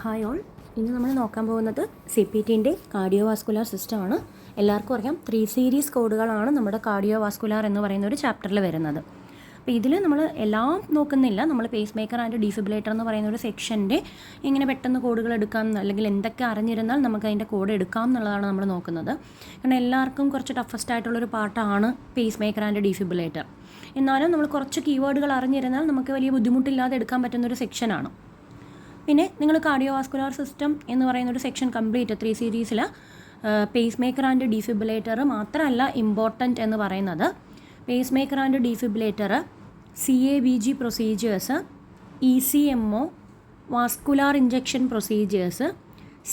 Hi all. ഇന്ന് നമ്മൾ നോക്കാൻ പോകുന്നത് സി പി ടിന്റെ കാർഡിയോ വാസ്കുലാർ സിസ്റ്റമാണ് എല്ലാവർക്കും അറിയാം. ത്രീ സീരീസ് കോഡുകളാണ് നമ്മുടെ കാർഡിയോ വാസ്കുലാർ എന്ന് പറയുന്ന ഒരു ചാപ്റ്ററിൽ വരുന്നത്. അപ്പോൾ ഇതിൽ നമ്മൾ എല്ലാം നോക്കുന്നില്ല. നമ്മൾ പേസ് മേക്കർ ആൻഡ് ഡീഫിബിലേറ്റർ എന്ന് പറയുന്ന ഒരു സെക്ഷന്റെ ഇങ്ങനെ പെട്ടെന്ന് കോഡുകൾ എടുക്കാം അല്ലെങ്കിൽ എന്തൊക്കെ അറിഞ്ഞിരുന്നാൽ നമുക്ക് അതിന്റെ കോഡ് എടുക്കാം എന്നുള്ളതാണ് നമ്മൾ നോക്കുന്നത്. കാരണം എല്ലാവർക്കും കുറച്ച് ടഫസ്റ്റ് ആയിട്ടുള്ളൊരു പാർട്ടാണ് പേസ് മേക്കർ ആൻഡ് ഡീഫിബിലേറ്റർ എന്നാലും നമ്മൾ കുറച്ച് കീവേഡുകൾ അറിഞ്ഞിരുന്നാൽ നമുക്ക് വലിയ ബുദ്ധിമുട്ടില്ലാതെ എടുക്കാൻ പറ്റുന്ന ഒരു സെക്ഷനാണ് പിന്നെ നിങ്ങൾ കാർഡിയോ വാസ്കുലാർ സിസ്റ്റം എന്ന് പറയുന്ന ഒരു സെക്ഷൻ കംപ്ലീറ്റ് ത്രീ സീരീസിൽ പേസ് മേക്കർ ആൻഡ് ഡീഫിബിലേറ്റർ മാത്രമല്ല ഇമ്പോർട്ടന്റ് എന്ന് പറയുന്നത്. Pace maker and defibrillator C A B G procedures E C M O vascular injection procedures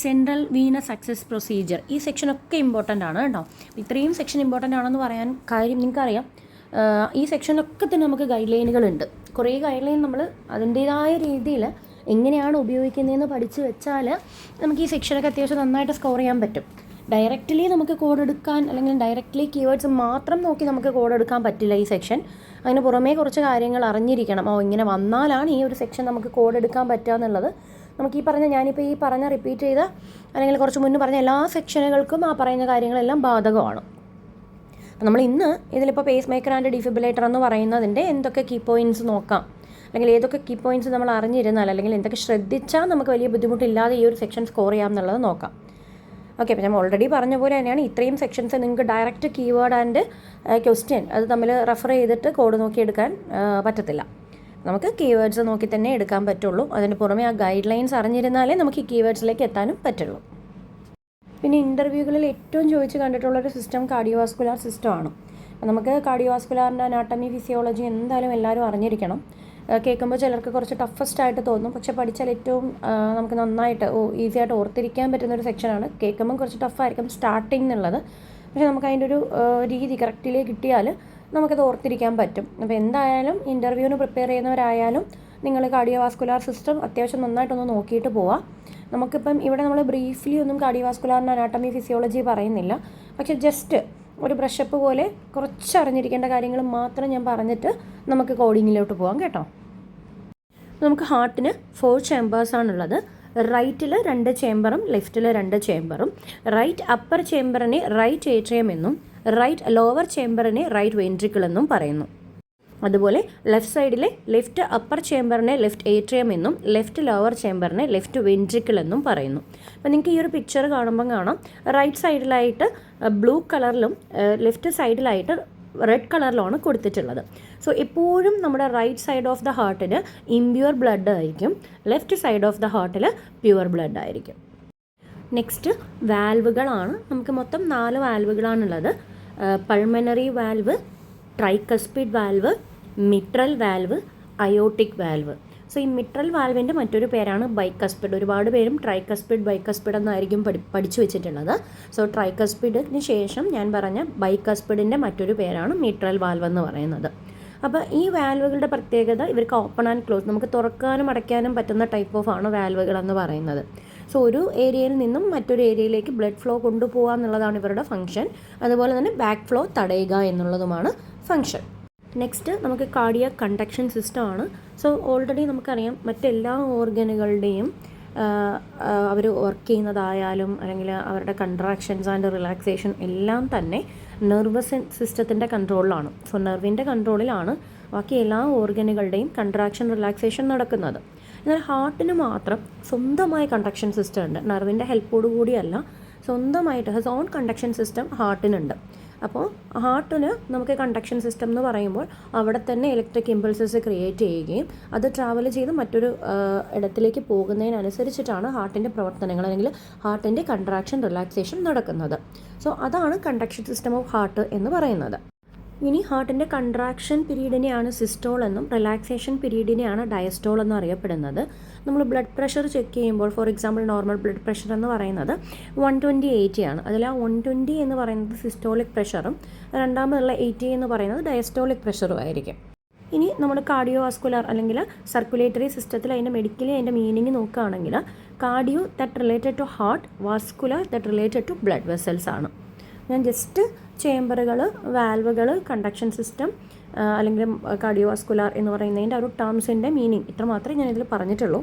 central venous access procedure ഈ സെക്ഷനൊക്കെ important ആണ് കേട്ടോ. ഇത്രയും സെക്ഷൻ ഇമ്പോർട്ടന്റ് ആണെന്ന് പറയാൻ കാര്യം നിങ്ങൾക്കറിയാം. ഈ സെക്ഷനൊക്കെ തന്നെ നമുക്ക് ഗൈഡ് ലൈനുകളുണ്ട് കുറേ ഗൈഡ് ലൈൻ നമ്മൾ അതിന്റേതായ രീതിയിൽ എങ്ങനെയാണ് ഉപയോഗിക്കുന്നതെന്ന് പഠിച്ചു വെച്ചാൽ നമുക്ക് ഈ സെക്ഷനൊക്കെ അത്യാവശ്യം നന്നായിട്ട് സ്കോർ ചെയ്യാൻ പറ്റും. ഡയറക്റ്റ്ലി നമുക്ക് കോഡ് എടുക്കാൻ അല്ലെങ്കിൽ ഡയറക്റ്റ്ലി കീവേഡ്സ് മാത്രം നോക്കി നമുക്ക് കോഡ് എടുക്കാൻ പറ്റില്ല ഈ സെക്ഷൻ അതിന് പുറമേ കുറച്ച് കാര്യങ്ങൾ അറിഞ്ഞിരിക്കണം. ഓ ഇങ്ങനെ വന്നാലാണ് ഈ ഒരു സെക്ഷൻ നമുക്ക് കോഡ് എടുക്കാൻ പറ്റുക എന്നുള്ളത്. നമുക്ക് ഈ പറഞ്ഞ ഞാനിപ്പോൾ ഈ പറഞ്ഞ റിപ്പീറ്റ് ചെയ്ത അല്ലെങ്കിൽ കുറച്ച് മുന്നേ പറഞ്ഞ എല്ലാ സെക്ഷനുകൾക്കും ആ പറയുന്ന കാര്യങ്ങളെല്ലാം ബാധകമാണ്. നമ്മൾ ഇന്ന് ഇതിലിപ്പോൾ പേസ് മേക്കർ ആൻഡ് ഡിഫിബിലേറ്റർ എന്ന് പറയുന്നതിന്റെ എന്തൊക്കെ കീ പോയിന്റ്സ് നോക്കാം. അല്ലെങ്കിൽ ഏതൊക്കെ കീ പോയിന്റ്സ് നമ്മൾ അറിഞ്ഞിരുന്നാൽ അല്ലെങ്കിൽ എന്തൊക്കെ ശ്രദ്ധിച്ചാൽ നമുക്ക് വലിയ ബുദ്ധിമുട്ടില്ലാതെ ഈ ഒരു സെക്ഷൻ സ്കോർ ചെയ്യാം എന്നുള്ളത് നോക്കാം. ഓക്കെ അപ്പോൾ ഞാൻ ഓൾറെഡി പറഞ്ഞ പോലെ തന്നെയാണ് ഇത്രയും സെക്ഷൻസ് നിങ്ങൾക്ക് ഡയറക്റ്റ് കീവേഡ് ആൻഡ് ക്വസ്റ്റ്യൻ അത് തമ്മിൽ റെഫർ ചെയ്തിട്ട് കോഡ് നോക്കി എടുക്കാൻ ആ, പറ്റത്തില്ല. നമുക്ക് കീവേഡ്സ് നോക്കി തന്നെ എടുക്കാൻ പറ്റുള്ളൂ. അതിന് പുറമെ ആ ഗൈഡ് ലൈൻസ് അറിഞ്ഞിരുന്നാലേ നമുക്ക് ഈ കീവേഡ്സിലേക്ക് എത്താനും പറ്റുള്ളൂ. പിന്നെ ഇന്റർവ്യൂകളിൽ ഏറ്റവും ചോദിച്ച് കണ്ടിട്ടുള്ളൊരു സിസ്റ്റം കാർഡിയോവാസ്കുലാർ സിസ്റ്റമാണ് നമുക്ക് കാർഡിയോവാസ്കുലാറിന്റെ അനാട്ടമി ഫിസിയോളജി എന്തായാലും എല്ലാവരും അറിഞ്ഞിരിക്കണം. കേൾക്കുമ്പോൾ ചിലർക്ക് കുറച്ച് ടഫസ്റ്റ് ആയിട്ട് തോന്നും. പക്ഷെ പഠിച്ചാൽ ഏറ്റവും നമുക്ക് നന്നായിട്ട് ഓ ഈസി ആയിട്ട് ഓർത്തിരിക്കാൻ പറ്റുന്ന ഒരു സെക്ഷനാണ് കേൾക്കുമ്പോൾ കുറച്ച് ടഫായിരിക്കും സ്റ്റാർട്ടിങ് എന്നുള്ളത്. പക്ഷെ നമുക്ക് അതിന്റെ ഒരു രീതി കറക്റ്റിലേ കിട്ടിയാൽ നമുക്കത് ഓർത്തിരിക്കാൻ പറ്റും. അപ്പോൾ എന്തായാലും ഇന്റർവ്യൂവിന് പ്രിപ്പയർ ചെയ്യുന്നവരായാലും നിങ്ങൾ കാർഡിയോവാസ്കുലാർ സിസ്റ്റം അത്യാവശ്യം നന്നായിട്ടൊന്ന് നോക്കിയിട്ട് പോവാം നമുക്കിപ്പം ഇവിടെ നമ്മൾ ബ്രീഫ്ലി ഒന്നും കാർഡിയോവാസ്കുലാറിന്റെ അനാട്ടമി ഫിസിയോളജി പറയുന്നില്ല. പക്ഷെ ജസ്റ്റ് ഒരു ബ്രഷപ്പ് പോലെ കുറച്ച് അറിഞ്ഞിരിക്കേണ്ട കാര്യങ്ങൾ മാത്രം ഞാൻ പറഞ്ഞിട്ട് നമുക്ക് കോഡിങ്ങിലോട്ട് പോകാം കേട്ടോ. നമുക്ക് ഹാർട്ടിന് ഫോർ ചേമ്പേഴ്സാണുള്ളത് റൈറ്റിൽ രണ്ട് ചേമ്പറും ലെഫ്റ്റിൽ രണ്ട് ചേമ്പറും റൈറ്റ് അപ്പർ ചേമ്പറിനെ റൈറ്റ് ഏട്രിയം എന്നും റൈറ്റ് ലോവർ ചേമ്പറിനെ റൈറ്റ് വെൻട്രിക്കിൾ എന്നും പറയുന്നു. അതുപോലെ ലെഫ്റ്റ് സൈഡിലെ ലെഫ്റ്റ് അപ്പർ ചേമ്പറിനെ ലെഫ്റ്റ് ഏട്രിയം എന്നും ലെഫ്റ്റ് ലോവർ ചേമ്പറിനെ ലെഫ്റ്റ് വെൻട്രിക്കിൾ എന്നും പറയുന്നു. അപ്പോൾ നിങ്ങൾക്ക് ഈ ഒരു പിക്ചർ കാണുമ്പം കാണാം. റൈറ്റ് സൈഡിലായിട്ട് ബ്ലൂ കളറിലും ലെഫ്റ്റ് സൈഡിലായിട്ട് റെഡ് കളറിലാണ് കൊടുത്തിട്ടുള്ളത്. സോ എപ്പോഴും നമ്മുടെ റൈറ്റ് സൈഡ് ഓഫ് ദ ഹാർട്ടിന് ഇമ്പ്യൂർ ബ്ലഡ് ആയിരിക്കും. ലെഫ്റ്റ് സൈഡ് ഓഫ് ദ ഹാർട്ടിൽ പ്യുവർ ബ്ലഡ് ആയിരിക്കും. നെക്സ്റ്റ് വാൽവുകളാണ് നമുക്ക് മൊത്തം നാല് വാൽവുകളാണുള്ളത് pulmonary valve tricuspid valve mitral valve aortic valve so ഈ മിട്രൽ വാൽവിന്റെ മറ്റൊരു പേരാണ് ബൈക്കസ്പിഡ് ഒരുപാട് പേരും ട്രൈക്കസ്പിഡ് ബൈക്കസ്പിഡ് എന്നായിരിക്കും പഠി പഠിച്ചു വെച്ചിട്ടുള്ളത്. സോ ട്രൈക്കസ്പിഡിന് ശേഷം ഞാൻ പറഞ്ഞ ബൈക്കസ്പിഡിന്റെ മറ്റൊരു പേരാണ് മിട്രൽ വാൽവ് എന്ന് പറയുന്നത്. അപ്പോൾ ഈ വാൽവുകളുടെ പ്രത്യേകത ഇവർക്ക് ഓപ്പൺ ആൻഡ് ക്ലോസ് നമുക്ക് തുറക്കാനും അടയ്ക്കാനും പറ്റുന്ന ടൈപ്പ് ഓഫ് ആണ് വാൽവുകൾ എന്ന് പറയുന്നത്. സോ ഒരു ഏരിയയിൽ നിന്നും മറ്റൊരു ഏരിയയിലേക്ക് ബ്ലഡ് ഫ്ലോ കൊണ്ടുപോകുക എന്നുള്ളതാണ് ഇവരുടെ ഫംഗ്ഷൻ അതുപോലെ തന്നെ ബാക്ക് ഫ്ലോ തടയുക എന്നുള്ളതുമാണ് ഫംഗ്ഷൻ നെക്സ്റ്റ് നമുക്ക് കാർഡിയ കണ്ടക്ഷൻ സിസ്റ്റമാണ് സോ ഓൾറെഡി നമുക്കറിയാം മറ്റെല്ലാ ഓർഗനുകളുടെയും അവർ വർക്ക് ചെയ്യുന്നതായാലും അല്ലെങ്കിൽ അവരുടെ കൺട്രാക്ഷൻസ് ആൻഡ് റിലാക്സേഷൻ എല്ലാം തന്നെ നെർവസ് സിസ്റ്റത്തിന്റെ കൺട്രോളിലാണ് സോ നെർവിന്റെ കൺട്രോളിലാണ് ബാക്കി എല്ലാ ഓർഗനുകളുടെയും കൺട്രാക്ഷൻ റിലാക്സേഷൻ നടക്കുന്നത്. എന്നാൽ ഹാർട്ടിന് മാത്രം സ്വന്തമായ കണ്ടക്ഷൻ സിസ്റ്റം ഉണ്ട്. നെർവിന്റെ ഹെൽപ്പോടു കൂടിയല്ല സ്വന്തമായിട്ട് ഹസ് ഓൺ കണ്ടക്ഷൻ സിസ്റ്റം ഹാർട്ടിനുണ്ട് അപ്പോൾ ഹാർട്ടിന് നമുക്ക് കണ്ടക്ഷൻ സിസ്റ്റം എന്ന് പറയുമ്പോൾ അവിടെ തന്നെ ഇലക്ട്രിക് ഇമ്പൾസസ് ക്രിയേറ്റ് ചെയ്യുകയും അത് ട്രാവൽ ചെയ്ത് മറ്റൊരു ഇടത്തിലേക്ക് പോകുന്നതിനനുസരിച്ചിട്ടാണ് ഹാർട്ടിന്റെ പ്രവർത്തനങ്ങൾ അല്ലെങ്കിൽ ഹാർട്ടിന്റെ കൺട്രാക്ഷൻ റിലാക്സേഷൻ നടക്കുന്നത്. സോ അതാണ് കണ്ടക്ഷൻ സിസ്റ്റം ഓഫ് ഹാർട്ട് എന്ന് പറയുന്നത്. ഇനി ഹാർട്ടിന്റെ കൺട്രാക്ഷൻ പീരീഡിനെയാണ് സിസ്റ്റോൾ എന്നും റിലാക്സേഷൻ പീരീഡിനെയാണ് ഡയസ്റ്റോൾ എന്നും അറിയപ്പെടുന്നത്. നമ്മൾ ബ്ലഡ് പ്രഷർ ചെക്ക് ചെയ്യുമ്പോൾ for example normal blood pressure എന്ന് പറയുന്നത് വൺ ട്വന്റി എയ്റ്റി ആണ്. അതിൽ ആ വൺ ട്വന്റി എന്ന് പറയുന്നത് സിസ്റ്റോളിക് പ്രഷറും രണ്ടാമതുള്ള എയ്റ്റി എന്ന് പറയുന്നത് ഡയസ്റ്റോളിക് പ്രഷറും ആയിരിക്കും. ഇനി നമ്മൾ കാർഡിയോ വാസ്കുലർ അല്ലെങ്കിൽ സർക്കുലേറ്ററി സിസ്റ്റത്തിൽ അതിന്റെ മെഡിക്കലി അതിന്റെ മീനിങ് നോക്കുകയാണെങ്കിൽ cardio that related to heart vascular that related to blood vessels ആണ്. ഞാൻ ജസ്റ്റ് ചേംബറുകൾ വാൽവുകൾ കണ്ടക്ഷൻ സിസ്റ്റം അല്ലെങ്കിൽ കാർഡിയോവാസ്കുലാർ എന്ന് പറയുന്നതിന്റെ ഒരു ടേംസിന്റെ മീനിങ് ഇത്ര മാത്രമേ ഞാൻ ഇതിൽ പറഞ്ഞിട്ടുള്ളൂ.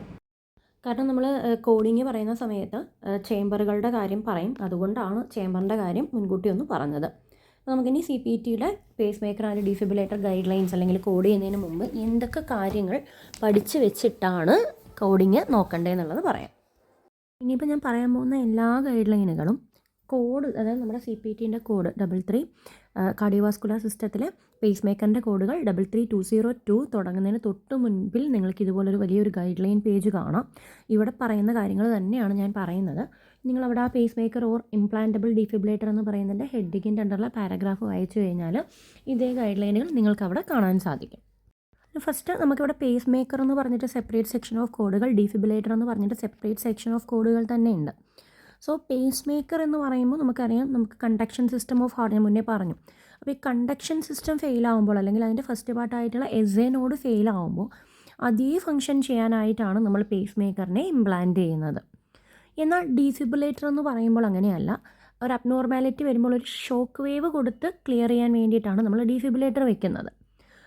കാരണം നമ്മൾ കോഡിങ് പറയുന്ന സമയത്ത് ചേമ്പറുകളുടെ കാര്യം പറയും. അതുകൊണ്ടാണ് ചേംബറിന്റെ കാര്യം മുൻകൂട്ടി ഒന്ന് പറഞ്ഞത്. നമുക്കിനി സി പി ടിയുടെ pace maker and defibrillator guide lines അല്ലെങ്കിൽ കോഡ് ചെയ്യുന്നതിന് മുമ്പ് എന്തൊക്കെ കാര്യങ്ങൾ പഠിച്ചു വെച്ചിട്ടാണ് കോഡിങ് നോക്കേണ്ടതെന്നുള്ളത് പറയാം. ഇനിയിപ്പോൾ ഞാൻ പറയാൻ പോകുന്ന എല്ലാ ഗൈഡ് ലൈനുകളും കോഡ് അതായത് നമ്മുടെ സി പി ടിന്റെ കോഡ് ഡബിൾ ത്രീ കാർഡിയോവാസ്കുലർ സിസ്റ്റത്തിലെ പേസ് മേക്കറിന്റെ കോഡുകൾ double three two zero two തുടങ്ങുന്നതിന് തൊട്ട് മുൻപിൽ നിങ്ങൾക്ക് ഇതുപോലൊരു വലിയൊരു ഗൈഡ് ലൈൻ പേജ് കാണാം. ഇവിടെ പറയുന്ന കാര്യങ്ങൾ തന്നെയാണ് ഞാൻ പറയുന്നത്. നിങ്ങളവിടെ ആ pace maker or implantable defibrillator എന്ന് പറയുന്നതിന്റെ ഹെഡിങ്ങിന്റെ അണ്ടറിലെ പാരഗ്രാഫ് വായിച്ചു കഴിഞ്ഞാൽ ഇതേ ഗൈഡ് ലൈനുകൾ നിങ്ങൾക്ക് അവിടെ കാണാൻ സാധിക്കും. ഫസ്റ്റ് നമുക്കിവിടെ പേസ് മേക്കർ എന്ന് പറഞ്ഞിട്ട് സെപ്പറേറ്റ് സെക്ഷൻ ഓഫ് കോഡുകൾ ഡിഫിബിലേറ്റർ എന്ന് പറഞ്ഞിട്ട് സെപ്പറേറ്റ് സെക്ഷൻ ഓഫ് കോഡുകൾ തന്നെ ഉണ്ട്. സോ പേസ് മേക്കർ എന്ന് പറയുമ്പോൾ നമുക്കറിയാം നമുക്ക് കണ്ടക്ഷൻ സിസ്റ്റം ഓഫ് ഹാർട്ട് ഞാൻ മുന്നേ പറഞ്ഞു. അപ്പോൾ ഈ കണ്ടക്ഷൻ സിസ്റ്റം ഫെയിൽ ആവുമ്പോൾ അല്ലെങ്കിൽ അതിന്റെ ഫസ്റ്റ് പാർട്ടായിട്ടുള്ള എസ് എ നോഡ് ഫെയിൽ ആവുമ്പോൾ അതേ ഫങ്ഷൻ ചെയ്യാനായിട്ടാണ് നമ്മൾ പേസ് മേക്കറിനെ ഇംപ്ലാന്റ് ചെയ്യുന്നത്. എന്നാൽ ഡീഫിബുലേറ്റർ എന്ന് പറയുമ്പോൾ അങ്ങനെയല്ല. ഒരു അബ്നോർമാലിറ്റി വരുമ്പോൾ ഒരു ഷോക്ക് വേവ് കൊടുത്ത് ക്ലിയർ ചെയ്യാൻ വേണ്ടിയിട്ടാണ് നമ്മൾ ഡീഫിബുലേറ്റർ വെക്കുന്നത്.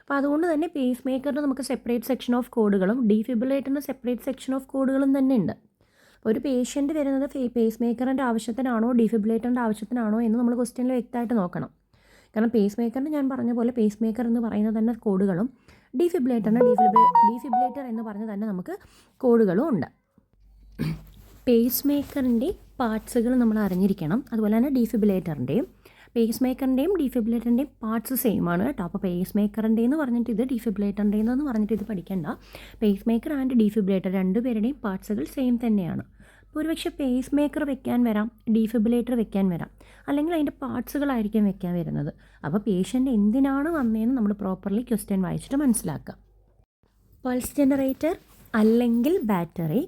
അപ്പോൾ അതുകൊണ്ട് തന്നെ പേസ് മേക്കറിന് നമുക്ക് സെപ്പറേറ്റ് സെക്ഷൻ ഓഫ് കോഡുകളും ഡീഫിബുലേറ്ററിന് സെപ്പറേറ്റ് സെക്ഷൻ ഓഫ് കോഡുകളും തന്നെ ഉണ്ട്. ഒരു പേഷ്യന്റ് വരുന്നത് പേസ് മേക്കറിന്റെ ആവശ്യത്തിനാണോ ഡീഫിബുലേറ്ററിന്റെ ആവശ്യത്തിനാണോ എന്ന് നമ്മൾ ക്വസ്റ്റ്യനിൽ വ്യക്തമായിട്ട് നോക്കണം. കാരണം പേസ് മേക്കറിന് ഞാൻ പറഞ്ഞ പോലെ പേസ് മേക്കർ എന്ന് പറയുന്ന തന്നെ കോഡുകളും ഡീഫിബിലേറ്ററിന് ഡീഫിബിലേ ഡീഫിബിലേറ്റർ എന്ന് പറഞ്ഞ് തന്നെ നമുക്ക് കോഡുകളും ഉണ്ട്. പേസ് മേക്കറിന്റെ പാർട്സുകൾ നമ്മൾ അറിഞ്ഞിരിക്കണം. അതുപോലെ തന്നെ ഡീഫിബിലേറ്ററിന്റെയും പേസ് മേക്കറിന്റെയും ഡീഫിബിലേറ്ററിന്റെയും പാർട്സ് സെയിം ആണ് കേട്ടോ. അപ്പോൾ പേസ് മേക്കറിന്റെ എന്ന് പറഞ്ഞിട്ട് ഇത് ഡീഫിബിലേറ്ററിന്റെ എന്ന് പറഞ്ഞിട്ട് ഇത് പഠിക്കേണ്ട. പേസ് മേക്കർ ആൻഡ് ഡീഫിബിലേറ്റർ രണ്ടുപേരുടെയും പാർട്സുകൾ സെയിം തന്നെയാണ്. ഒരുപക്ഷെ പേസ് മേക്കർ വെക്കാൻ വരാം ഡീഫിബിലേറ്റർ വെക്കാൻ വരാം അല്ലെങ്കിൽ അതിന്റെ പാർട്സുകളായിരിക്കും വെക്കാൻ വരുന്നത്. അപ്പോൾ പേഷ്യന്റ് എന്തിനാണ് വന്നതെന്ന് നമ്മൾ പ്രോപ്പർലി ക്വസ്റ്റ്യൻ വായിച്ചിട്ട് മനസ്സിലാക്കുക. പൾസ് ജനറേറ്റർ അല്ലെങ്കിൽ ബാറ്ററി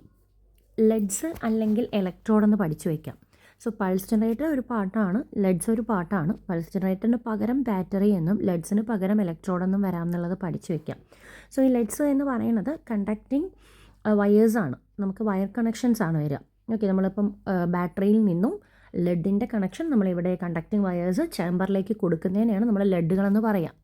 ലെഡ്സ് അല്ലെങ്കിൽ ഇലക്ട്രോഡ് എന്ന് പഠിച്ചു വയ്ക്കാം സോ പൾസ് ജനറേറ്റർ ഒരു പാട്ടാണ് ലെഡ്സ് ഒരു പാട്ടാണ്. പൾസ് ജനറേറ്ററിന് പകരം ബാറ്ററി എന്നും ലെഡ്സിന് പകരം ഇലക്ട്രോഡ് എന്നും വരാം എന്നുള്ളത് പഠിച്ചു വയ്ക്കാം സോ ഈ ലെഡ്സ് എന്ന് പറയുന്നത് കണ്ടക്റ്റിംഗ് വയേഴ്സാണ് നമുക്ക് വയർ കണക്ഷൻസ് ആണ് വരിക. ഓക്കെ നമ്മളിപ്പം ബാറ്ററിയിൽ നിന്നും ലെഡിന്റെ കണക്ഷൻ നമ്മളിവിടെ കണ്ടക്റ്റിംഗ് വയേഴ്സ് ചേമ്പറിലേക്ക് കൊടുക്കുന്നതിനെയാണ് നമ്മൾ ലെഡുകളെന്ന് പറയാം.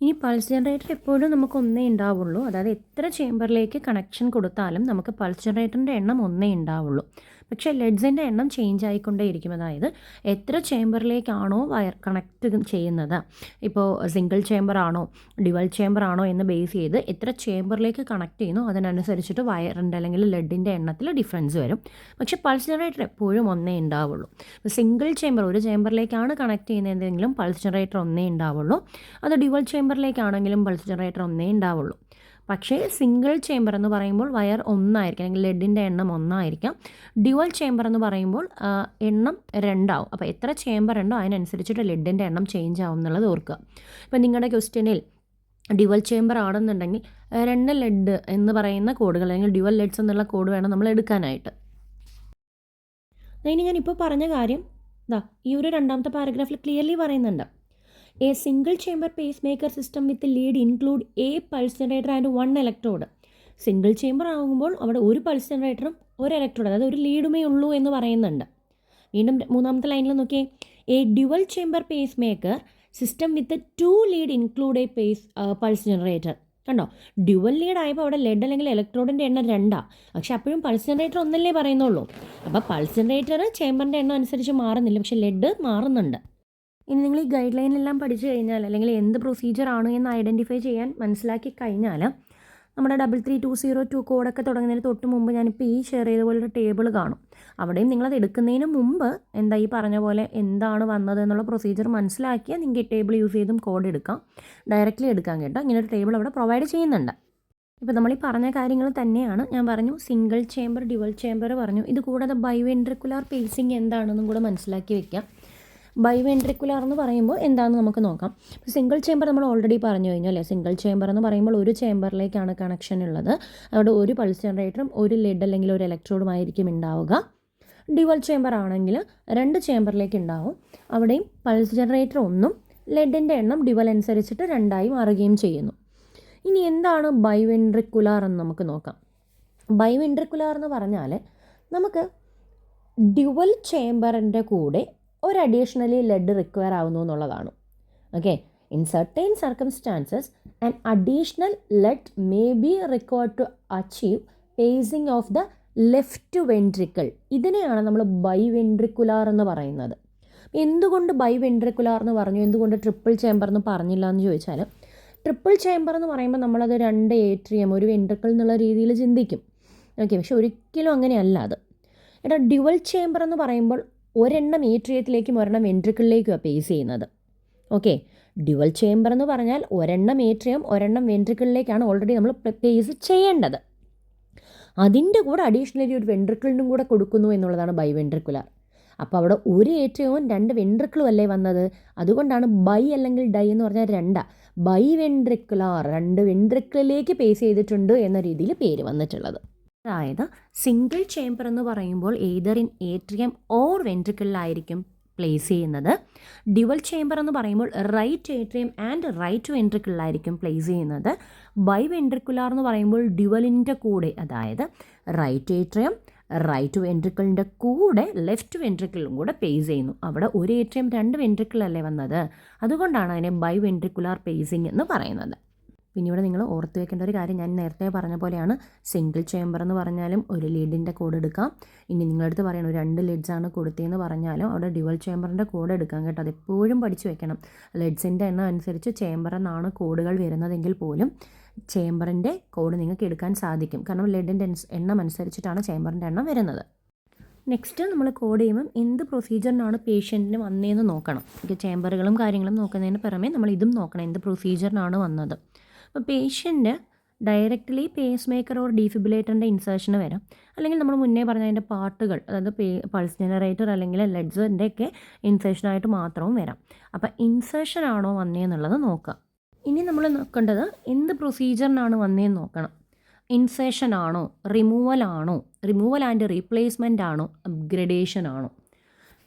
ഇനി പൾസ് ജനറേറ്റർ എപ്പോഴും നമുക്ക് ഒന്നേ ഉണ്ടാവുള്ളൂ. അതായത് എത്ര ചേമ്പറിലേക്ക് കണക്ഷൻ കൊടുത്താലും നമുക്ക് പൾസ് ജനറേറ്ററിന്റെ എണ്ണം ഒന്നേ ഉണ്ടാവുള്ളൂ. പക്ഷേ ലെഡ്സിന്റെ എണ്ണം ചേഞ്ച് ആയിക്കൊണ്ടേയിരിക്കും. അതായത് എത്ര ചേംബറിലേക്കാണോ വയർ കണക്ട് ചെയ്യുന്നത്. ഇപ്പോൾ സിംഗിൾ ചേംബർ ആണോ ഡിവൽ ചേംബർ ആണോ എന്ന് ബേസ് ചെയ്ത് എത്ര ചേംബറിലേക്ക് കണക്ട് ചെയ്യുന്നു അതിനനുസരിച്ചിട്ട് വയറിന്റെ അല്ലെങ്കിൽ ലെഡിന്റെ എണ്ണത്തിൽ ഡിഫറൻസ് വരും. പക്ഷേ പൾസ് ജനറേറ്റർ എപ്പോഴും ഒന്നേ ഉണ്ടാവുള്ളൂ. സിംഗിൾ ചേംബർ ഒരു ചേംബറിലേക്കാണ് കണക്ട് ചെയ്യുന്നതെങ്കിലും പൾസ് ജനറേറ്റർ ഒന്നേ ഉണ്ടാവുള്ളൂ. അത് ഡിവൽ ചേംബറിലേക്കാണെങ്കിലും പൾസ് ജനറേറ്റർ ഒന്നേ ഉണ്ടാവുള്ളൂ. പക്ഷേ സിംഗിൾ ചേമ്പർ എന്ന് പറയുമ്പോൾ വയർ ഒന്നായിരിക്കും അല്ലെങ്കിൽ ലെഡിന്റെ എണ്ണം ഒന്നായിരിക്കാം. ഡ്യുവൽ ചേമ്പർ എന്ന് പറയുമ്പോൾ എണ്ണം രണ്ടാവും. അപ്പോൾ എത്ര ചേമ്പർ ഉണ്ടോ അതിനനുസരിച്ചിട്ട് ലെഡിന്റെ എണ്ണം ചേഞ്ച് ആവും എന്നുള്ളത് ഓർക്കുക. ഇപ്പോൾ നിങ്ങളുടെ ക്വസ്റ്റ്യനിൽ ഡ്യുവൽ ചേമ്പർ ആണെന്നുണ്ടെങ്കിൽ രണ്ട് ലെഡ് എന്ന് പറയുന്ന കോഡുകൾ അല്ലെങ്കിൽ ഡ്യുവൽ ലെഡ്സ് എന്നുള്ള കോഡ് വേണം നമ്മൾ എടുക്കാനായിട്ട്. ഇനി ഞാനിപ്പോൾ പറഞ്ഞ കാര്യം ഇതാ ഈ ഒരു രണ്ടാമത്തെ പാരഗ്രാഫിൽ ക്ലിയർലി പറയുന്നുണ്ട്. A single chamber pace maker system with lead include a pulse generator and one electrode single chamber ആകുമ്പോൾ അവിടെ ഒരു പൾസ് ജനറേറ്ററും ഒരു ഇലക്ട്രോഡ് അതായത് ഒരു ലീഡുമേ ഉള്ളൂ എന്ന് പറയുന്നുണ്ട്. വീണ്ടും മൂന്നാമത്തെ ലൈനിൽ നോക്കിയേ. A dual chamber pace maker system with two lead include a pace pulse generator കണ്ടോ? ഡ്യുവൽ ലീഡ് ആയപ്പോൾ അവിടെ ലെഡ് അല്ലെങ്കിൽ ഇലക്ട്രോഡിന്റെ എണ്ണം രണ്ടാണ് പക്ഷേ അപ്പോഴും പൾസ് ജനറേറ്റർ ഒന്നല്ലേ പറയുന്നുള്ളൂ. അപ്പോൾ പൾസ് ജനറേറ്റർ ചേമ്പറിന്റെ എണ്ണം അനുസരിച്ച് മാറുന്നില്ല. പക്ഷേ ലെഡ് മാറുന്നുണ്ട്. ഇനി നിങ്ങൾ ഈ ഗൈഡ് ലൈൻ എല്ലാം പഠിച്ചു കഴിഞ്ഞാൽ അല്ലെങ്കിൽ എന്ത് പ്രൊസീജിയർ ആണ് എന്ന് ഐഡന്റിഫൈ ചെയ്യാൻ മനസ്സിലാക്കി കഴിഞ്ഞാൽ നമ്മുടെ double three two zero two കോഡൊക്കെ തുടങ്ങുന്നതിന് തൊട്ട് മുമ്പ് ഞാനിപ്പോൾ ഈ ഷെയർ ചെയ്ത പോലെ ഒരു ടേബിൾ കാണും. അവിടെയും നിങ്ങളത് എടുക്കുന്നതിന് മുമ്പ് എന്താ ഈ പറഞ്ഞ പോലെ എന്താണ് വന്നത് എന്നുള്ള പ്രൊസീജിയർ മനസ്സിലാക്കിയാൽ നിങ്ങൾക്ക് ഈ ടേബിൾ യൂസ് ചെയ്തും കോഡ് എടുക്കാം. ഡയറക്റ്റ്ലി എടുക്കാൻ കേട്ടോ. ഇങ്ങനെ ഒരു ടേബിൾ അവിടെ പ്രൊവൈഡ് ചെയ്യുന്നുണ്ട്. ഇപ്പോൾ നമ്മൾ ഈ പറഞ്ഞ കാര്യങ്ങൾ തന്നെയാണ്. ഞാൻ പറഞ്ഞു സിംഗിൾ ചേമ്പർ ഡ്യുവൽ ചേമ്പർ പറഞ്ഞു. ഇത് കൂടാതെ ബൈവെൻട്രിക്കുലാർ പേസിങ് എന്താണെന്നും കൂടെ മനസ്സിലാക്കി വെക്കാം. ബൈവെൻട്രിക്കുലാർ എന്ന് പറയുമ്പോൾ എന്താണെന്ന് നമുക്ക് നോക്കാം. സിംഗിൾ ചേംബർ നമ്മൾ ഓൾറെഡി പറഞ്ഞു കഴിഞ്ഞു അല്ലേ? സിംഗിൾ ചേംബർ എന്ന് പറയുമ്പോൾ ഒരു ചേംബറിലേക്കാണ് കണക്ഷൻ ഉള്ളത്. അവിടെ ഒരു പൾസ് ജനറേറ്ററും ഒരു ലെഡ് അല്ലെങ്കിൽ ഒരു ഇലക്ട്രോഡും ആയിരിക്കും ഉണ്ടാവുക. ഡ്യുവൽ ചേംബർ ആണെങ്കിൽ രണ്ട് ചേംബറിലേക്ക് ഉണ്ടാവും. അവിടെയും പൾസ് ജനറേറ്റർ ഒന്നും ലെഡിന്റെ എണ്ണം ഡ്യുവൽ അനുസരിച്ചിട്ട് രണ്ടായി മാറുകയും ചെയ്യുന്നു. ഇനി എന്താണ് ബൈവെൻട്രിക്കുലാർ എന്ന് നമുക്ക് നോക്കാം. ബൈവെൻട്രിക്കുലാർ എന്ന് പറഞ്ഞാൽ നമുക്ക് ഡ്യുവൽ ചേംബറിന്റെ കൂടെ ഒരു അഡീഷണലി ലെഡ് റിക്വയർ ആവുന്നു എന്നുള്ളതാണ്. Okay in certain circumstances an additional lead may be required to achieve pacing of the left ventricle ഇതിനെയാണ് നമ്മൾ ബൈ വെൻട്രിക്കുലാർ എന്ന് പറയുന്നത്. എന്തുകൊണ്ട് ബൈ വെൻട്രിക്കുലാർ എന്ന് പറഞ്ഞു? എന്തുകൊണ്ട് ട്രിപ്പിൾ ചേംബർ എന്ന് പറഞ്ഞില്ല എന്ന് ചോദിച്ചാൽ ട്രിപ്പിൾ ചേംബർ എന്ന് പറയുമ്പോൾ നമ്മളത് രണ്ട് ഏട്രിയം ഒരു വെൻട്രിക്കിൾ എന്നുള്ള രീതിയിൽ ചിന്തിക്കും. ഓക്കെ പക്ഷെ ഒരിക്കലും അങ്ങനെയല്ല അത്. എടാ ഡ്യുവൽ ചേംബർ എന്ന് പറയുമ്പോൾ ഒരെണ്ണം ഏട്രിയത്തിലേക്കും ഒരെണ്ണം വെൻട്രിക്കിളിലേക്കുമാണ് പേസ് ചെയ്യുന്നത്. ഓക്കെ ഡ്യുവൽ ചേംബർ എന്ന് പറഞ്ഞാൽ ഒരെണ്ണം ഏട്രിയം ഒരെണ്ണം വെൻട്രിക്കിളിലേക്കാണ് ഓൾറെഡി നമ്മൾ പേസ് ചെയ്യേണ്ടത്. അതിന്റെ കൂടെ അഡീഷണലി ഒരു വെൻട്രിക്കിളിനും കൂടെ കൊടുക്കുന്നു എന്നുള്ളതാണ് ബൈ വെൻട്രിക്കുലാർ അപ്പോൾ അവിടെ ഒരു ഏറ്റവും രണ്ട് വെൻട്രിക്കിളും അല്ലേ വന്നത്? അതുകൊണ്ടാണ് ബൈ അല്ലെങ്കിൽ ഡൈ എന്ന് പറഞ്ഞാൽ രണ്ട. ബൈ വെൻട്രിക്കുലാർ രണ്ട് വെൻട്രിക്കിളിലേക്ക് പേസ് ചെയ്തിട്ടുണ്ട് എന്ന രീതിയിൽ പേര് വന്നിട്ടുള്ളത്. അതായത് സിംഗിൾ ചേംബർ എന്ന് പറയുമ്പോൾ ഏതർ ഇൻ ഏട്രിയം ഓർ വെൻട്രിക്കിളിലായിരിക്കും പ്ലേസ് ചെയ്യുന്നത്. ഡ്യുവൽ ചേംബർ എന്ന് പറയുമ്പോൾ റൈറ്റ് ഏട്രിയം ആൻഡ് റൈറ്റ് വെൻട്രിക്കിളിലായിരിക്കും പ്ലേസ് ചെയ്യുന്നത്. ബൈ വെൻട്രിക്കുലാർ എന്ന് പറയുമ്പോൾ ഡ്യുവലിന്റെ കൂടെ അതായത് റൈറ്റ് ഏട്രിയം റൈറ്റ് വെൻട്രിക്കിളിന്റെ കൂടെ ലെഫ്റ്റ് വെൻട്രിക്കിളും കൂടെ പേസ് ചെയ്യുന്നു. അവിടെ ഒരു ഏട്രിയം രണ്ട് വെൻട്രിക്കിളല്ലേ വന്നത്? അതുകൊണ്ടാണ് അതിനെ ബൈ വെൻട്രിക്കുലാർ പേസിംഗ് എന്ന് പറയുന്നത്. പിന്നെ ഇവിടെ നിങ്ങൾ ഓർത്ത് വെക്കേണ്ട ഒരു കാര്യം ഞാൻ നേരത്തെ പറഞ്ഞ പോലെയാണ്. സിംഗിൾ ചേംബർ എന്ന് പറഞ്ഞാലും ഒരു ലീഡിന്റെ കോഡ് എടുക്കാം. ഇനി നിങ്ങളടുത്ത് പറയണം രണ്ട് ലിഡ്സാണ് കൊടുത്തതെന്ന് പറഞ്ഞാലും അവിടെ ഡ്യുവൽ ചേംബറിന്റെ കോഡ് എടുക്കാം കേട്ടോ. അത് എപ്പോഴും പഠിച്ചു വെക്കണം. ലിഡ്സിന്റെ എണ്ണം അനുസരിച്ച് ചേംബർ എന്നാണ് കോഡുകൾ വരുന്നതെങ്കിൽ പോലും ചേംബറിന്റെ കോഡ് നിങ്ങൾക്ക് എടുക്കാൻ സാധിക്കും. കാരണം ലെഡിന്റെ എണ്ണം അനുസരിച്ചിട്ടാണ് ചേംബറിന്റെ എണ്ണം വരുന്നത്. നെക്സ്റ്റ് നമ്മൾ കോഡ് ചെയ്യുമ്പം എന്ത് പ്രൊസീജിയറിനാണ് പേഷ്യന്റിന് വന്നതെന്ന് നോക്കണം. ചേംബറുകളും കാര്യങ്ങളും നോക്കുന്നതിന് പുറമെ നമ്മൾ ഇതും നോക്കണം എന്ത് പ്രൊസീജിയറിനാണ് വന്നത്. അപ്പോൾ patient directly pace maker or ഡീഫിബിലേറ്ററിന്റെ ഇൻസേഷന് വരാം. അല്ലെങ്കിൽ നമ്മൾ മുന്നേ പറഞ്ഞ അതിന്റെ പാർട്ടുകൾ അതായത് പേ പൾസ് ജനറേറ്റർ അല്ലെങ്കിൽ ലെഡ്സിന്റെ ഒക്കെ ഇൻസേഷനായിട്ട് മാത്രവും വരാം. അപ്പോൾ ഇൻസേഷൻ ആണോ വന്നേന്നുള്ളത് നോക്കുക. ഇനി നമ്മൾ നോക്കേണ്ടത് എന്ത് പ്രൊസീജിയറിനാണ് വന്നേന്ന് നോക്കണം. ഇൻസേഷൻ ആണോ റിമൂവൽ ആണോ റിമൂവൽ ആൻഡ് റീപ്ലേസ്മെന്റ് ആണോ അപ്ഗ്രഡേഷൻ ആണോ?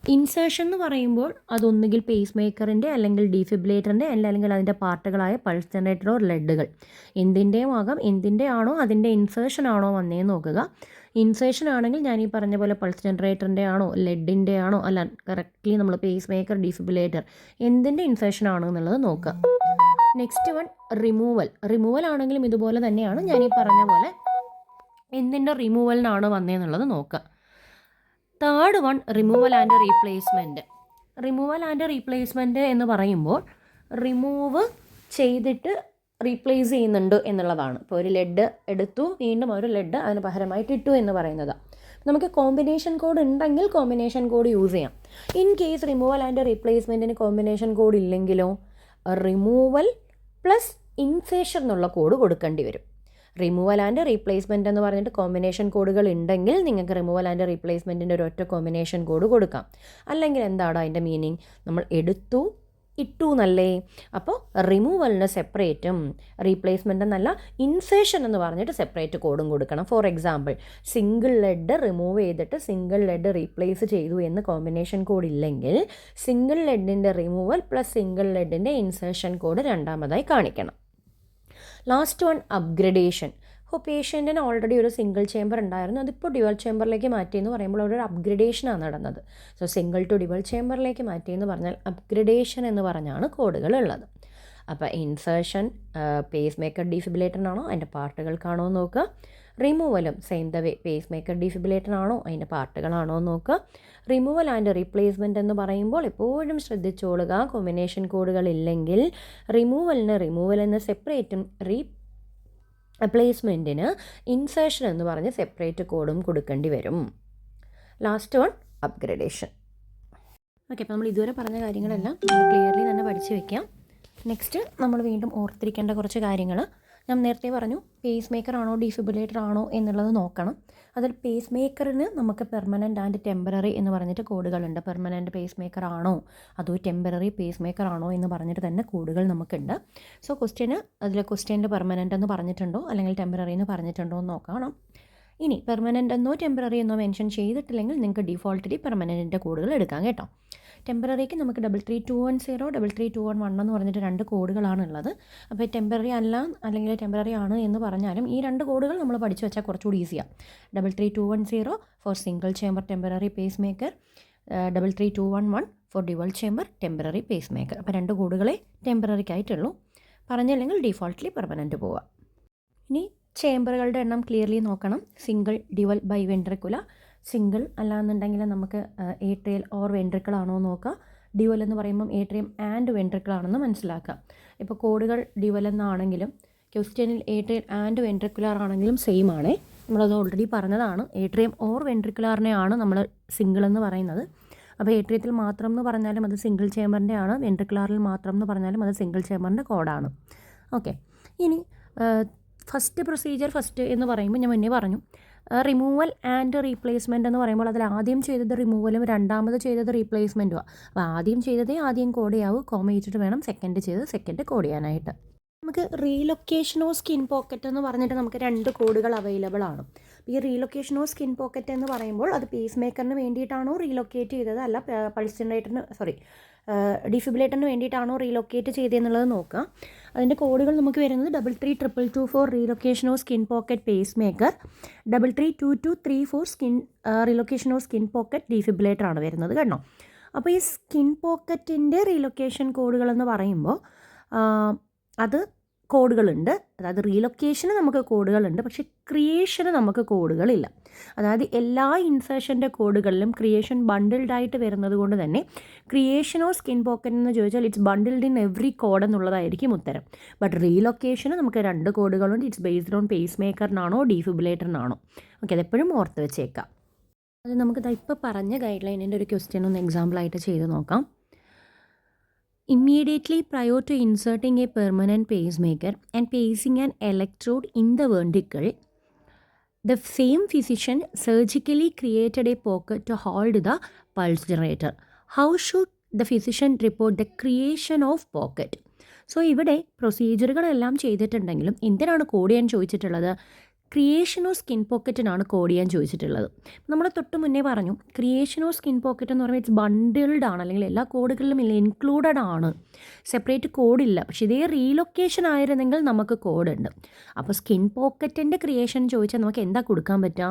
ഇൻസേഷൻ എന്ന് പറയുമ്പോൾ അതൊന്നുകിൽ പേസ് മേക്കറിന്റെ അല്ലെങ്കിൽ ഡീഫിബിലേറ്ററിന്റെ അല്ലെങ്കിൽ അതിന്റെ പാർട്ടുകളായ പൾസ് ജനറേറ്റർ ഓർ ലെഡുകൾ എന്തിന്റെയും ആകാം എന്തിന്റെ ആണോ അതിന്റെ ഇൻസേഷൻ ആണോ വന്നേ നോക്കുക. ഇൻസേഷൻ ആണെങ്കിൽ ഞാൻ ഈ പറഞ്ഞ പോലെ പൾസ് ജനറേറ്ററിന്റെ ആണോ ലെഡിന്റെ ആണോ അല്ല കറക്റ്റ്ലി നമ്മൾ പേസ് മേക്കർ ഡീഫിബിലേറ്റർ എന്തിന്റെ ഇൻസേഷൻ ആണോ എന്നുള്ളത് നോക്കുക. നെക്സ്റ്റ് വൺ റിമൂവൽ റിമൂവൽ ആണെങ്കിലും ഇതുപോലെ തന്നെയാണ്. ഞാൻ ഈ പറഞ്ഞ പോലെ എന്തിന്റെ റിമൂവലിനാണ് വന്നതെന്നുള്ളത് നോക്കുക. Third one removal and replacement removal and replacement എന്ന് പറയുമ്പോൾ റിമൂവ് ചെയ്തിട്ട് റീപ്ലേസ് ചെയ്യുന്നുണ്ട് എന്നുള്ളതാണ്. ഇപ്പോൾ ഒരു ലെഡ് എടുത്തു വീണ്ടും ഒരു ലെഡ് അതിന് പകരമായിട്ട് ഇട്ടു എന്ന് പറയുന്നത്. നമുക്ക് കോമ്പിനേഷൻ കോഡ് ഉണ്ടെങ്കിൽ കോമ്പിനേഷൻ കോഡ് യൂസ് ചെയ്യാം. ഇൻ കേസ് റിമൂവൽ ആൻഡ് റീപ്ലേസ്മെന്റിന് കോമ്പിനേഷൻ കോഡ് ഇല്ലെങ്കിലോ റിമൂവൽ പ്ലസ് ഇൻസേഷൻ എന്നുള്ള കോഡ് കൊടുക്കേണ്ടി വരും. റിമൂവൽ ആൻഡ് റീപ്ലേസ്മെന്റ് എന്ന് പറഞ്ഞിട്ട് കോമ്പിനേഷൻ കോഡുകൾ ഉണ്ടെങ്കിൽ നിങ്ങൾക്ക് റിമൂവൽ ആൻഡ് റീപ്ലേസ്മെന്റിന്റെ ഒരു ഒറ്റ കോമ്പിനേഷൻ കോഡ് കൊടുക്കാം. അല്ലെങ്കിൽ എന്താണ് അതിന്റെ മീനിങ് നമ്മൾ എടുത്തു ഇട്ടു എന്നല്ലേ? അപ്പോൾ റിമൂവലിന് സെപ്പറേറ്റും റീപ്ലേസ്മെന്റ് എന്നല്ല ഇൻസേഷൻ എന്ന് പറഞ്ഞിട്ട് സെപ്പറേറ്റ് കോഡും കൊടുക്കണം. For example single lead remove ചെയ്തിട്ട് സിംഗിൾ ലെഡ് റീപ്ലേസ് ചെയ്തു എന്ന് കോമ്പിനേഷൻ കോഡ് ഇല്ലെങ്കിൽ സിംഗിൾ ലെഡിന്റെ റിമൂവൽ പ്ലസ് സിംഗിൾ ലെഡിന്റെ ഇൻസേഷൻ കോഡ് രണ്ടാമതായി കാണിക്കണം. Last one upgradation. ഇപ്പോൾ പേഷ്യന്റിന് ഓൾറെഡി ഒരു സിംഗിൾ ചേമ്പർ ഉണ്ടായിരുന്നു. അതിപ്പോൾ ഡ്യുവൽ ചേമ്പറിലേക്ക് മാറ്റി എന്ന് പറയുമ്പോൾ അവിടെ ഒരു അപ്ഗ്രഡേഷനാണ് നടന്നത്. സോ സിംഗിൾ ടു ഡ്യുവൽ ചേമ്പറിലേക്ക് മാറ്റി എന്ന് പറഞ്ഞാൽ അപ്ഗ്രഡേഷൻ എന്ന് പറഞ്ഞാണ് കോഡുകൾ ഉള്ളത്. അപ്പോൾ ഇൻസേർഷൻ പേസ് മേക്കർ ഡീഫിബിലേറ്ററിനാണോ അതിന്റെ പാർട്ടുകൾക്കാണോ നോക്കുക. റിമൂവലും same the way pace maker ഡീഫിബിലേറ്ററാണോ അതിന്റെ പാർട്ടുകളാണോ എന്ന് നോക്കുക. റിമൂവൽ ആൻഡ് റീപ്ലേസ്മെന്റ് എന്ന് പറയുമ്പോൾ എപ്പോഴും ശ്രദ്ധിച്ചോളുക. കോമ്പിനേഷൻ കോഡുകൾ ഇല്ലെങ്കിൽ റിമൂവലിന് റിമൂവൽ എന്ന് സെപ്പറേറ്റും റീ പ്ലേസ്മെന്റിന് ഇൻസേഷൻ എന്ന് പറഞ്ഞ് സെപ്പറേറ്റ് കോഡും കൊടുക്കേണ്ടി വരും. ലാസ്റ്റ് വൺ അപ്ഗ്രഡേഷൻ ഓക്കെ അപ്പോൾ നമ്മൾ ഇതുവരെ പറഞ്ഞ കാര്യങ്ങളെല്ലാം ക്ലിയർലി തന്നെ പഠിച്ചു വെക്കാം. നെക്സ്റ്റ് നമ്മൾ വീണ്ടും ഓർത്തിരിക്കേണ്ട കുറച്ച് കാര്യങ്ങൾ ഞാൻ നേരത്തെ പറഞ്ഞു പേസ് മേക്കർ ആണോ ഡിഫിബുലേറ്റർ ആണോ എന്നുള്ളത് നോക്കണം. അതിൽ പേസ് മേക്കറിന് നമുക്ക് പെർമനന്റ് ആൻഡ് ടെമ്പററി എന്ന് പറഞ്ഞിട്ട് കോഡുകളുണ്ട്. പെർമനന്റ് പേസ് മേക്കർ ആണോ അതോ ടെമ്പററി പേസ് മേക്കർ ആണോ എന്ന് പറഞ്ഞിട്ട് തന്നെ കോഡുകൾ നമുക്കുണ്ട്. സോ ക്വസ്റ്റ്യന് അതിൽ ക്വസ്റ്റ്യന്റെ പെർമനന്റ് എന്ന് പറഞ്ഞിട്ടുണ്ടോ അല്ലെങ്കിൽ ടെമ്പററി എന്ന് പറഞ്ഞിട്ടുണ്ടോ എന്ന് നോക്കണം. ഇനി പെർമനന്റ് എന്നോ ടെമ്പററി എന്നോ മെൻഷൻ ചെയ്തിട്ടില്ലെങ്കിൽ നിങ്ങൾക്ക് ഡിഫോൾട്ടിലി പെർമനന്റിന്റെ കോഡുകൾ എടുക്കാം കേട്ടോ. ടെമ്പററിക്ക് നമുക്ക് double three two one zero double three two one one എന്ന് പറഞ്ഞിട്ട് രണ്ട് കോഡുകളാണ് ഉള്ളത് അപ്പോൾ ടെമ്പററി അല്ല അല്ലെങ്കിൽ ടെമ്പററി ആണ് എന്ന് പറഞ്ഞാലും ഈ രണ്ട് കോഡുകൾ നമ്മൾ പഠിച്ചു വെച്ചാൽ കുറച്ചുകൂടി ഈസിയാണ് double three two one zero four single chamber temporary pace maker double three two one one four dual chamber temporary pace maker അപ്പോൾ രണ്ട് കോഡുകളെ ടെമ്പററിക്കായിട്ടുള്ളൂ പറഞ്ഞില്ലെങ്കിൽ ഡിഫോൾട്ട്ലി പെർമനന്റ് പോവുക. ഇനി ചേമ്പറുകളുടെ എണ്ണം ക്ലിയർലി നോക്കണം. Single dual bi ventricular single അല്ലാന്നുണ്ടെങ്കിൽ നമുക്ക് ഏട്രിയൽ ഓർ വെൻട്രിക്കിൾ ആണോ നോക്കുക ഡ്യുവൽ എന്ന് പറയുമ്പം ഏട്രിയം ആൻഡ് വെൻട്രിക്കിൾ ആണെന്ന് മനസ്സിലാക്കുക ഇപ്പോൾ കോഡുകൾ ഡ്യുവൽ എന്നാണെങ്കിലും ക്വസ്റ്റ്യനിൽ ഏട്രിയൽ ആൻഡ് വെൻട്രിക്കുലാർ ആണെങ്കിലും സെയിം ആണേ. നമ്മളത് ഓൾറെഡി പറഞ്ഞതാണ്. ഏട്രിയം ഓർ വെൻട്രിക്കുലാറിനെയാണ് നമ്മൾ സിംഗിൾ എന്ന് പറയുന്നത്. അപ്പോൾ ഏട്രിയത്തിൽ മാത്രം എന്ന് പറഞ്ഞാലും അത് സിംഗിൾ ചേമ്പറിന്റെ ആണ്. വെൻട്രിക്കുലാറിൽ മാത്രം എന്ന് പറഞ്ഞാലും അത് സിംഗിൾ ചേമ്പറിന്റെ കോഡാണ്. ഓക്കെ ഇനി ഫസ്റ്റ് പ്രൊസീജിയർ ഫസ്റ്റ് എന്ന് പറയുമ്പോൾ ഞാൻ മുന്നേ പറഞ്ഞു. റിമൂവൽ ആൻഡ് റീപ്ലേസ്മെന്റ് എന്ന് പറയുമ്പോൾ അതിൽ ആദ്യം ചെയ്തത് റിമൂവലും രണ്ടാമത് ചെയ്തത് റീപ്ലേസ്മെന്റുമാണ് അപ്പോൾ ആദ്യം ചെയ്തതേ ആദ്യം കോഡ് ചെയ്യാവൂ കോമ ചെയ്തിട്ട് വേണം. സെക്കൻഡ് ചെയ്ത് സെക്കൻഡ് കോഡ് ചെയ്യാനായിട്ട്. നമുക്ക് റീലൊക്കേഷനോ സ്കിൻ പോക്കറ്റ് എന്ന് പറഞ്ഞിട്ട് നമുക്ക് രണ്ട് കോഡുകൾ അവൈലബിൾ ആണ്. ഈ റീലൊക്കേഷനോ സ്കിൻ പോക്കറ്റ് എന്ന് പറയുമ്പോൾ അത് പേസ് മേക്കറിന് വേണ്ടിയിട്ടാണോ റീലൊക്കേറ്റ് ചെയ്തത്? അല്ല പൾസ് ജനറേറ്ററിന് സോറി ഡിഫിബിലേറ്ററിന് വേണ്ടിയിട്ടാണോ റീലൊക്കേറ്റ് ചെയ്തതെന്നുള്ളത് നോക്കുക അതിന്റെ കോഡുകൾ നമുക്ക് വരുന്നത് double three triple two four relocation of skin pocket pace maker double three two two three four skin relocation of skin pocket defibrillator ആണ് വരുന്നത് കേട്ടോ. അപ്പോൾ ഈ സ്കിൻ പോക്കറ്റിന്റെ റീലൊക്കേഷൻ കോഡുകളെന്ന് പറയുമ്പോൾ അത് കോഡുകളുണ്ട്. അതായത് റീലൊക്കേഷന് നമുക്ക് കോഡുകളുണ്ട്. പക്ഷേ ക്രിയേഷന് നമുക്ക് കോഡുകളില്ല. അതായത് എല്ലാ ഇൻസേഷന്റെ കോഡുകളിലും ക്രിയേഷൻ ബണ്ടിൽഡ് ആയിട്ട് വരുന്നത് കൊണ്ട് തന്നെ ക്രിയേഷൻ ഓഫ് സ്കിൻ പോക്കറ്റ് എന്ന് ചോദിച്ചാൽ it's bundled in every code എന്നുള്ളതായിരിക്കും ഉത്തരം. ബട്ട് റീലൊക്കേഷന് നമുക്ക് രണ്ട് കോഡുകളുണ്ട്. ഇറ്റ്സ് ബേസ്ഡ് ഓൺ പേസ് മേക്കറിനാണോ ഡീഫിബുലേറ്ററിനാണോ ഓക്കെ അതെപ്പോഴും ഓർത്ത് വെച്ചേക്കാം. അത് നമുക്ക് ഇപ്പോൾ പറഞ്ഞ ഗൈഡ് ലൈനിന്റെ ഒരു ക്വസ്റ്റ്യൻ ഒന്ന് എക്സാമ്പിളായിട്ട് ചെയ്ത് നോക്കാം. Immediately prior to inserting a permanent pace maker and pacing an electrode in the ventricle, the same physician surgically created a pocket to hold the pulse generator. How should the physician report the creation of pocket? So ഇവിടെ പ്രൊസീജിയറുകളെല്ലാം ചെയ്തിട്ടുണ്ടെങ്കിലും എന്തിനാണ് code ചെയ്യാൻ ചോദിച്ചിട്ടുള്ളത് creation of skin പോക്കറ്റിനാണ് code ചെയ്യാൻ ചോദിച്ചിട്ടുള്ളത്. നമ്മൾ തൊട്ട് മുന്നേ പറഞ്ഞു ക്രിയേഷൻ ഓഫ് സ്കിൻ പോക്കറ്റ് എന്ന് പറയുമ്പോൾ ഇറ്റ്സ് ബണ്ടിൽഡ് ആണ് അല്ലെങ്കിൽ എല്ലാ കോഡുകളിലും ഇല്ല ഇൻക്ലൂഡഡ് ആണ്. സെപ്പറേറ്റ് കോഡില്ല പക്ഷേ ഇതേ റീലൊക്കേഷൻ ആയിരുന്നെങ്കിൽ നമുക്ക് കോഡുണ്ട് അപ്പോൾ സ്കിൻ പോക്കറ്റിന്റെ ക്രിയേഷൻ ചോദിച്ചാൽ നമുക്ക് എന്താ കൊടുക്കാൻ പറ്റുക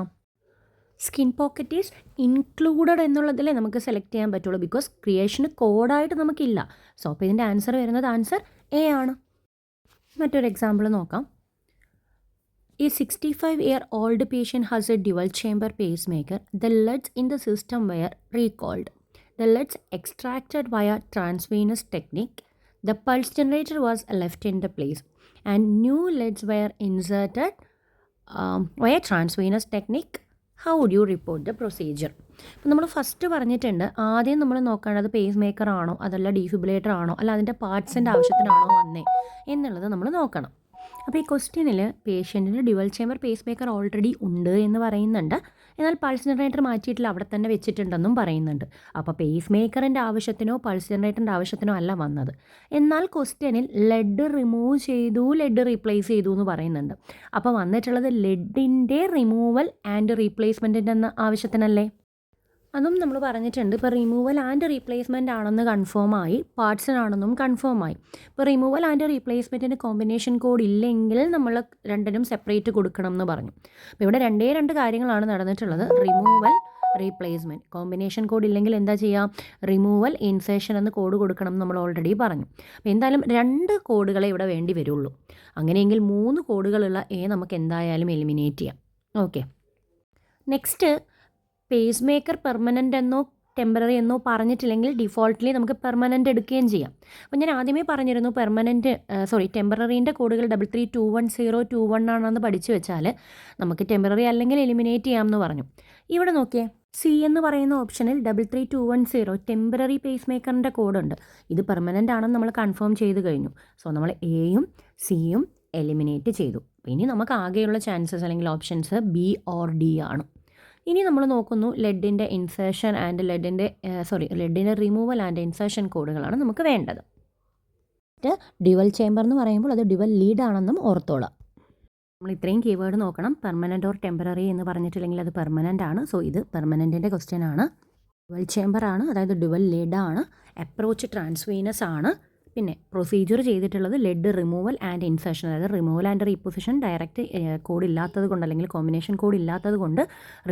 സ്കിൻ പോക്കറ്റ് ഈസ് ഇൻക്ലൂഡഡ് എന്നുള്ളതിലേ നമുക്ക് സെലക്ട് ചെയ്യാൻ പറ്റുള്ളൂ ബിക്കോസ് ക്രിയേഷന് കോഡായിട്ട് നമുക്കില്ല. സോ അപ്പോൾ ഇതിന്റെ ആൻസർ വരുന്നത് ആൻസർ എ ആണ്. മറ്റൊരു എക്സാമ്പിൾ നോക്കാം. A 65 year old patient has a dual chamber pacemaker. The leads in the system were recalled. The leads extracted via transvenous technique. The pulse generator was left in the place and new leads were inserted um, via transvenous technique. How do you report the procedure അപ്പോൾ നമ്മൾ first പറഞ്ഞിട്ടുണ്ട് ആദ്യം നമ്മൾ നോക്കേണ്ടത് pace maker ആണോ അതല്ല ഡീഫിബിലേറ്റർ ആണോ അല്ല അതിന്റെ പാർട്സിന്റെ ആവശ്യത്തിനാണോ വന്നേ എന്നുള്ളത് നമ്മൾ നോക്കണം അപ്പോൾ ഈ ക്വസ്റ്റ്യനിൽ പേഷ്യന്റിന് dual chamber pace maker already ഉണ്ട് എന്ന് പറയുന്നുണ്ട്. എന്നാൽ പൾസ് ജനറേറ്റർ മാറ്റിയിട്ടില്ല അവിടെ തന്നെ വെച്ചിട്ടുണ്ടെന്നും പറയുന്നുണ്ട്. അപ്പോൾ പേസ് മേക്കറിന്റെ ആവശ്യത്തിനോ പൾസ് ജനറേറ്ററിന്റെ ആവശ്യത്തിനോ അല്ല വന്നത്. എന്നാൽ ക്വസ്റ്റ്യനിൽ ലെഡ് റിമൂവ് ചെയ്തു ലെഡ് റീപ്ലേസ് ചെയ്തു എന്ന് പറയുന്നുണ്ട്. അപ്പോൾ വന്നിട്ടുള്ളത് ലെഡിന്റെ റിമൂവൽ ആൻഡ് റീപ്ലേസ്മെന്റിന്റെ ആവശ്യത്തിനല്ലേ? അതും നമ്മൾ പറഞ്ഞിട്ടുണ്ട്. ഇപ്പോൾ റിമൂവൽ ആൻഡ് റീപ്ലേസ്മെന്റ് ആണെന്ന് കൺഫേം ആയി. പാർട്സിനാണെന്നും കൺഫേം ആയി. ഇപ്പോൾ റിമൂവൽ ആൻഡ് റീപ്ലേസ്മെന്റിന് കോമ്പിനേഷൻ കോഡ് ഇല്ലെങ്കിൽ നമ്മൾ രണ്ടിനും സെപ്പറേറ്റ് കൊടുക്കണം എന്ന് പറഞ്ഞു. അപ്പോൾ ഇവിടെ രണ്ടേ രണ്ട് കാര്യങ്ങളാണ് നടന്നിട്ടുള്ളത്. റിമൂവൽ റീപ്ലേസ്മെന്റ് കോമ്പിനേഷൻ കോഡ് ഇല്ലെങ്കിൽ എന്താ ചെയ്യുക റിമൂവൽ ഇൻസേഷൻ എന്ന് കോഡ് കൊടുക്കണം നമ്മൾ ഓൾറെഡി പറഞ്ഞു. അപ്പോൾ എന്തായാലും രണ്ട് കോഡുകളെ ഇവിടെ വേണ്ടി വരുള്ളൂ. അങ്ങനെയെങ്കിൽ മൂന്ന് കോഡുകളുള്ള എ നമുക്ക് എന്തായാലും എലിമിനേറ്റ് ചെയ്യാം. Okay next pace maker permanent എന്നോ ടെമ്പററി എന്നോ പറഞ്ഞിട്ടില്ലെങ്കിൽ ഡിഫോൾട്ട്ലി നമുക്ക് പെർമനന്റ് എടുക്കുകയും ചെയ്യാം. അപ്പോൾ ഞാൻ ആദ്യമേ പറഞ്ഞിരുന്നു പെർമനന്റ് സോറി ടെമ്പററീന്റെ കോഡുകൾ double three two one zero two one ആണെന്ന് പഠിച്ചു വെച്ചാൽ നമുക്ക് ടെമ്പററി അല്ലെങ്കിൽ എലിമിനേറ്റ് ചെയ്യാമെന്ന് പറഞ്ഞു. ഇവിടെ നോക്കിയേ സി എന്ന് പറയുന്ന ഓപ്ഷനിൽ double three two one zero temporary pace മേക്കറിന്റെ കോഡുണ്ട്. ഇത് പെർമനന്റ് ആണെന്ന് നമ്മൾ കൺഫേം ചെയ്ത് കഴിഞ്ഞു. സോ നമ്മൾ എയും സിയും എലിമിനേറ്റ് ചെയ്തു. ഇനി നമുക്ക് ആകെയുള്ള ചാൻസസ് അല്ലെങ്കിൽ ഓപ്ഷൻസ് ബി ഓർ ഡി ആണ്. ഇനി നമ്മൾ നോക്കുന്നു ലെഡിന്റെ ഇൻസേഷൻ ആൻഡ് ലെഡിന്റെ സോറി ലെഡിന്റെ റിമൂവൽ ആൻഡ് ഇൻസേഷൻ കോഡുകളാണ് നമുക്ക് വേണ്ടത്. ഡ്യുവൽ ചേംബർ എന്ന് പറയുമ്പോൾ അത് ഡ്യുവൽ ലീഡ് ആണെന്നും ഓർത്തോളാം. നമ്മൾ ഇത്രയും കീവേഡ് നോക്കണം. പെർമനന്റ് ഓർ ടെമ്പററി എന്ന് പറഞ്ഞിട്ടില്ലെങ്കിൽ അത് പെർമനന്റ് ആണ്. സോ ഇത് പെർമനന്റിന്റെ ക്വസ്റ്റ്യൻ ആണ്. ഡ്യുവൽ ചേംബർ ആണ് അതായത് ഡ്യുവൽ ലീഡാണ് അപ്രോച്ച് ട്രാൻസ്വീനസ് ആണ്. പിന്നെ പ്രൊസീജിയർ ചെയ്തിട്ടുള്ളത് ലെഡ് റിമൂവൽ ആൻഡ് ഇൻസേഷൻ അതായത് removal and reposition direct code ഇല്ലാത്തത് കൊണ്ട് അല്ലെങ്കിൽ കോമ്പിനേഷൻ കോഡ് ഇല്ലാത്തത് കൊണ്ട്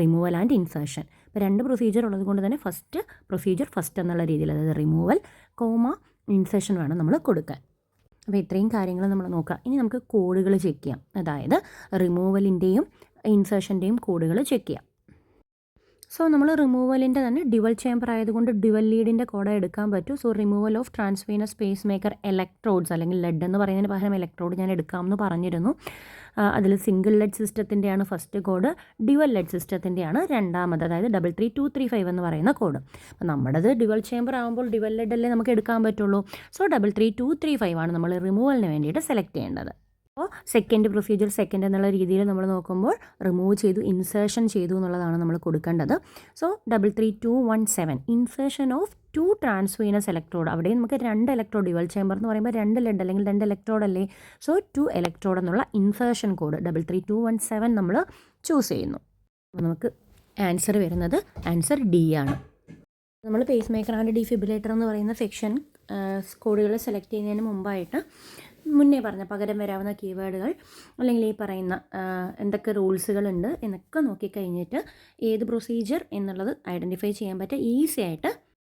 റിമൂവൽ ആൻഡ് ഇൻസേഷൻ ഇപ്പോൾ രണ്ട് പ്രൊസീജിയർ ഉള്ളത് കൊണ്ട് തന്നെ ഫസ്റ്റ് പ്രൊസീജിയർ ഫസ്റ്റ് എന്നുള്ള രീതിയിൽ അതായത് റിമൂവൽ കോമ ഇൻസേഷൻ വേണം നമ്മൾ കൊടുക്കാൻ. അപ്പോൾ ഇത്രയും കാര്യങ്ങൾ നമ്മൾ നോക്കാം ഇനി നമുക്ക് കോഡുകൾ ചെക്ക് ചെയ്യാം. അതായത് റിമൂവലിന്റെയും ഇൻസേർഷന്റെയും കോഡുകൾ ചെക്ക് ചെയ്യാം. സോ നമ്മൾ റിമൂവലിന്റെ തന്നെ ഡിവൽ ചേംബർ ആയതുകൊണ്ട് ഡിവൽ ലീഡിന്റെ കോഡ് എടുക്കാൻ പറ്റും. So removal of transvenous pacemaker electrodes അല്ലെങ്കിൽ ലെഡ് എന്ന് പറയുന്നതിന് പകരം ഇലക്ട്രോഡ് ഞാൻ എടുക്കാമെന്ന് പറഞ്ഞിരുന്നു. അതിൽ സിംഗിൾ ലെഡ് സിസ്റ്റത്തിന്റെയാണ് ഫസ്റ്റ് കോഡ് ഡിവൽ ലെഡ് സിസ്റ്റത്തിന്റെയാണ് രണ്ടാമത് അതായത് double three two three five എന്ന് പറയുന്ന കോഡ് അപ്പോൾ നമ്മുടേത് ഡിവൽ ചേംബർ ആകുമ്പോൾ ഡിവൽ ലെഡ് അല്ലേ നമുക്ക് എടുക്കാൻ പറ്റുള്ളൂ. So double three two three five ആണ് നമ്മൾ റിമൂവലിന് വേണ്ടിയിട്ട് സെലക്ട് ചെയ്യേണ്ടത്. അപ്പോൾ സെക്കൻഡ് പ്രൊസീജിയർ സെക്കൻഡ് എന്നുള്ള രീതിയിൽ നമ്മൾ നോക്കുമ്പോൾ റിമൂവ് ചെയ്തു ഇൻസേർഷൻ ചെയ്തു എന്നുള്ളതാണ് നമ്മൾ കൊടുക്കേണ്ടത്. So double three two one seven insertion of two transvenous electrode അവിടെ നമുക്ക് രണ്ട് ഇലക്ട്രോഡ് ഡ്യുവൽ ചേമ്പർ എന്ന് പറയുമ്പോൾ രണ്ട് ലെഡ് അല്ലെങ്കിൽ രണ്ട് ഇലക്ട്രോഡ് അല്ലേ? സോ ടു ഇലക്ട്രോഡ് എന്നുള്ള insertion code double three two one seven നമ്മൾ ചൂസ് ചെയ്യുന്നു. അപ്പോൾ നമുക്ക് ആൻസർ വരുന്നത് ആൻസർ ഡി ആണ്. നമ്മൾ പേസ് മേക്കർ ആൻഡ് ഡിഫിബിലേറ്റർ എന്ന് പറയുന്ന സെക്ഷൻ കോഡുകൾ സെലക്ട് ചെയ്യുന്നതിന് മുമ്പായിട്ട് മുന്നേ പറഞ്ഞ പകരം വരാവുന്ന കീവേഡുകൾ അല്ലെങ്കിൽ ഈ പറയുന്ന എന്തൊക്കെ റൂൾസുകളുണ്ട് എന്നൊക്കെ നോക്കിക്കഴിഞ്ഞിട്ട് ഏത് പ്രൊസീജിയർ എന്നുള്ളത് ഐഡന്റിഫൈ ചെയ്യാൻ പറ്റുക ഈസി ആയിട്ട്